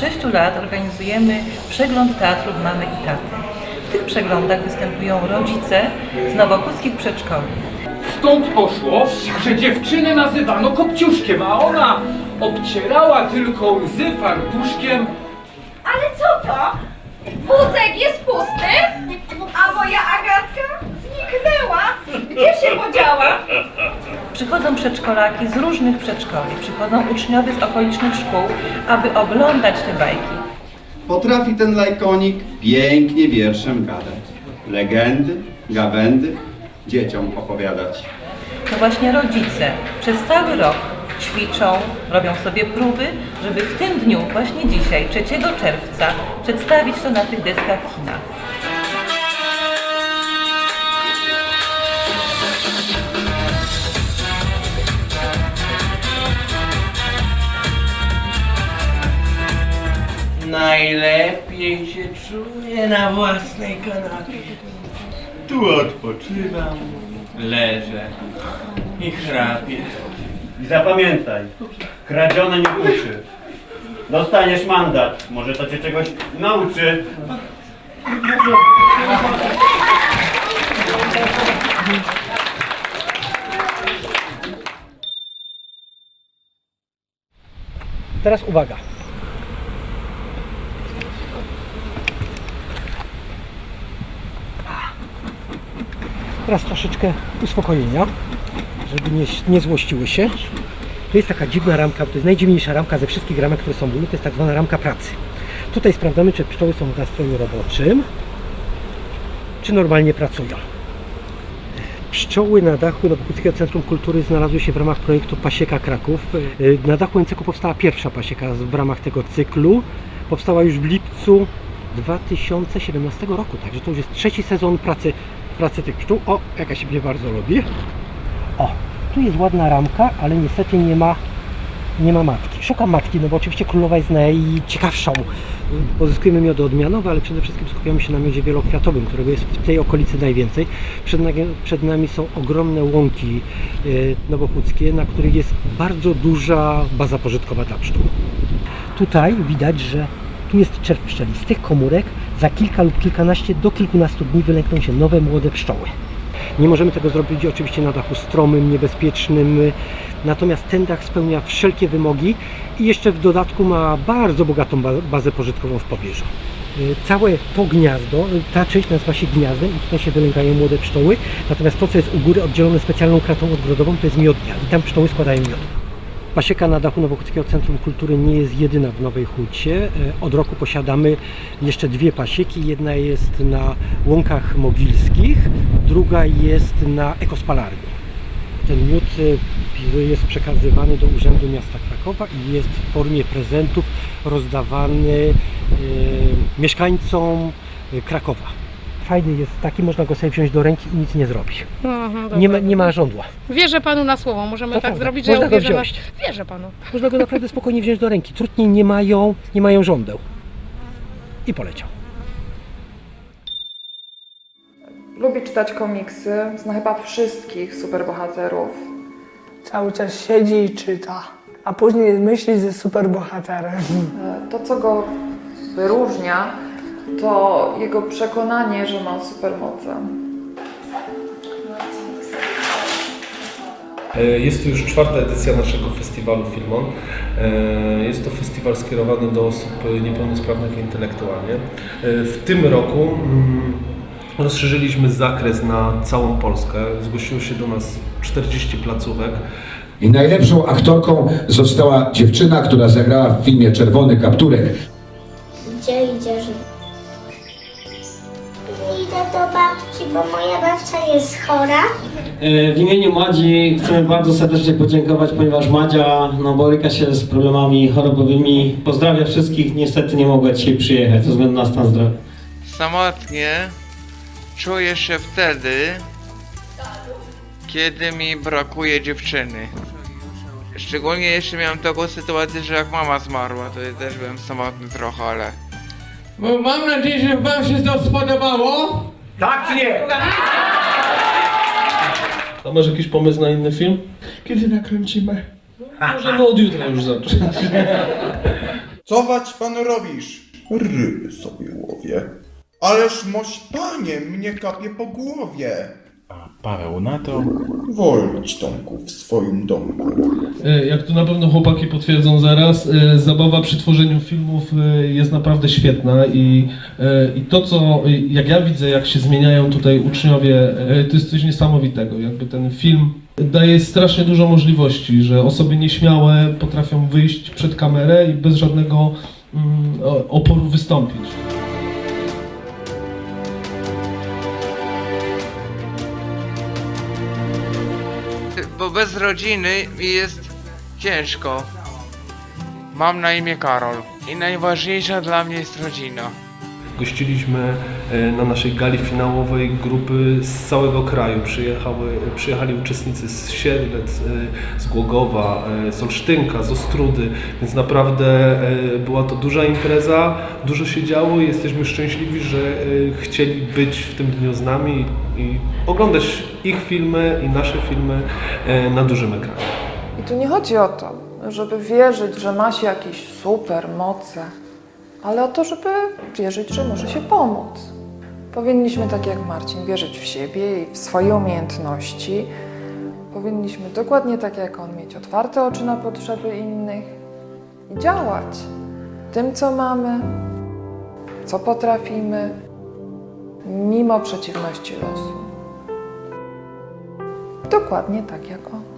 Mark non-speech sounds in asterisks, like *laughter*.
6 lat organizujemy przegląd teatrów mamy i taty. W tych przeglądach występują rodzice z nowochódzkich przedszkoli. Stąd poszło, że dziewczynę nazywano kopciuszkiem, a ona obcierała tylko łzy fartuszkiem. Ale co to? Wózek jest pusty? A moja Agatka zniknęła? Przychodzą przedszkolaki z różnych przedszkoli, przychodzą uczniowie z okolicznych szkół, aby oglądać te bajki. Potrafi ten lajkonik pięknie wierszem gadać. Legendy, gawędy dzieciom opowiadać. To właśnie rodzice przez cały rok ćwiczą, robią sobie próby, żeby w tym dniu, właśnie dzisiaj, 3 czerwca, przedstawić to na tych deskach kina. Najlepiej się czuję na własnej kanapie. Tu odpoczywam, leżę i chrapię. I zapamiętaj, kradzione nie uczy. Dostaniesz mandat, może to cię czegoś nauczy. Teraz uwaga. Teraz troszeczkę uspokojenia, żeby nie, nie złościły się. To jest taka dziwna ramka, to jest najdziwniejsza ramka ze wszystkich ramek, które są w Ulu, to jest tak zwana ramka pracy. Tutaj sprawdzamy, czy pszczoły są w nastroju roboczym, czy normalnie pracują. Pszczoły na dachu Nowochódzkiego Centrum Kultury znalazły się w ramach projektu Pasieka Kraków. Y, Na dachu NCK powstała pierwsza pasieka w ramach tego cyklu. Powstała już w lipcu 2017 roku, także to już jest trzeci sezon pracy, pracy tych pszczół. O, jaka się mnie bardzo lubi. O, tu jest ładna ramka, ale niestety nie ma, nie ma matki. Szukam matki, no bo oczywiście królowa jest najciekawszą. Pozyskujemy miody odmianowe, ale przede wszystkim skupiamy się na miodzie wielokwiatowym, którego jest w tej okolicy najwięcej. Przed, nami- przed nami są ogromne łąki e, nowochódzkie, na których jest bardzo duża baza pożytkowa dla pszczół. Tutaj widać, że tu jest czerw pszczeli. Z tych komórek za kilka lub kilkanaście do kilkunastu dni wylękną się nowe młode pszczoły. Nie możemy tego zrobić oczywiście na dachu stromym, niebezpiecznym, natomiast ten dach spełnia wszelkie wymogi i jeszcze w dodatku ma bardzo bogatą ba- bazę pożytkową w pobliżu. Y, Całe to gniazdo, y, ta część nazywa się gniazdem i tutaj się wylęgają młode pszczoły, natomiast to, co jest u góry oddzielone specjalną kratą odgrodową, to jest miodnia i tam pszczoły składają miód. Pasieka na dachu Nowochódzkiego Centrum Kultury nie jest jedyna w Nowej Hucie. E, Od roku posiadamy jeszcze dwie pasieki. Jedna jest na łąkach mogilskich, druga jest na ekospalarni. Ten miód e, jest przekazywany do Urzędu Miasta Krakowa i jest w formie prezentów rozdawany e, mieszkańcom Krakowa. Fajny jest taki, można go sobie wziąć do ręki i nic nie zrobi. Aha, dobra. Nie ma, nie ma żądła. Wierzę panu na słowo, możemy To tak zrobić, że Można ja go uwierzę na... Wierzę panu. Można go naprawdę *laughs* spokojnie wziąć do ręki. Trutnie nie mają, nie mają żądeł. I poleciał. Lubi czytać komiksy, zna chyba wszystkich superbohaterów. Cały czas siedzi i czyta, a później myśli ze superbohaterem. E, To, co go wyróżnia, to jego przekonanie, że ma supermoce. E, Jest to już czwarta edycja naszego festiwalu Filmon. E, Jest to festiwal skierowany do osób niepełnosprawnych intelektualnie. E, W tym roku mm, rozszerzyliśmy zakres na całą Polskę. Zgłosiło się do nas 40 placówek. I najlepszą aktorką została dziewczyna, która zagrała w filmie Czerwony Kapturek. Gdzie idziesz? Do babci, bo moja babcia jest chora. E, W imieniu Madzi chcemy bardzo serdecznie podziękować, ponieważ Madzia no, boryka się z problemami chorobowymi. Pozdrawia wszystkich, niestety nie mogła dzisiaj przyjechać ze względu na stan zdrowia. Samotnie czuję się wtedy, kiedy mi brakuje dziewczyny. Szczególnie jeszcze miałem taką sytuację, że jak mama zmarła, to ja też byłem samotny trochę, ale... Bo mam nadzieję, że wam się to spodobało. Tak czy nie? A masz jakiś pomysł na inny film? Kiedy nakręcimy? Możemy od jutra już zacząć. Cować pan robisz? Ryby sobie łowię. Ależ moś panie mnie kapie po głowie. Paweł na to? Wolność Tomku w swoim domku. E, Jak tu na pewno chłopaki potwierdzą zaraz, e, zabawa przy tworzeniu filmów e, jest naprawdę świetna i, e, i to co, e, jak ja widzę, jak się zmieniają tutaj uczniowie, e, to jest coś niesamowitego. Jakby ten film daje strasznie dużo możliwości, że osoby nieśmiałe potrafią wyjść przed kamerę i bez żadnego mm, o- oporu wystąpić. Bo bez rodziny jest ciężko. Mam na imię Karol i najważniejsza dla mnie jest rodzina. Gościliśmy e, na naszej gali finałowej grupy z całego kraju. Przyjechały, przyjechali uczestnicy z Sierwec, e, z Głogowa, e, z Olsztynka, z Ostrudy, więc naprawdę była to duża impreza, dużo się działo i jesteśmy szczęśliwi, że chcieli być w tym dniu z nami i oglądać ich filmy i nasze filmy na dużym ekranie. I tu nie chodzi o to, żeby wierzyć, że ma się jakieś super moce, ale o to, żeby wierzyć, że może się pomóc. Powinniśmy, tak jak Marcin, wierzyć w siebie i w swoje umiejętności. Powinniśmy dokładnie tak jak on mieć otwarte oczy na potrzeby innych i działać tym, co mamy, co potrafimy, mimo przeciwności losu. Dokładnie tak jak on.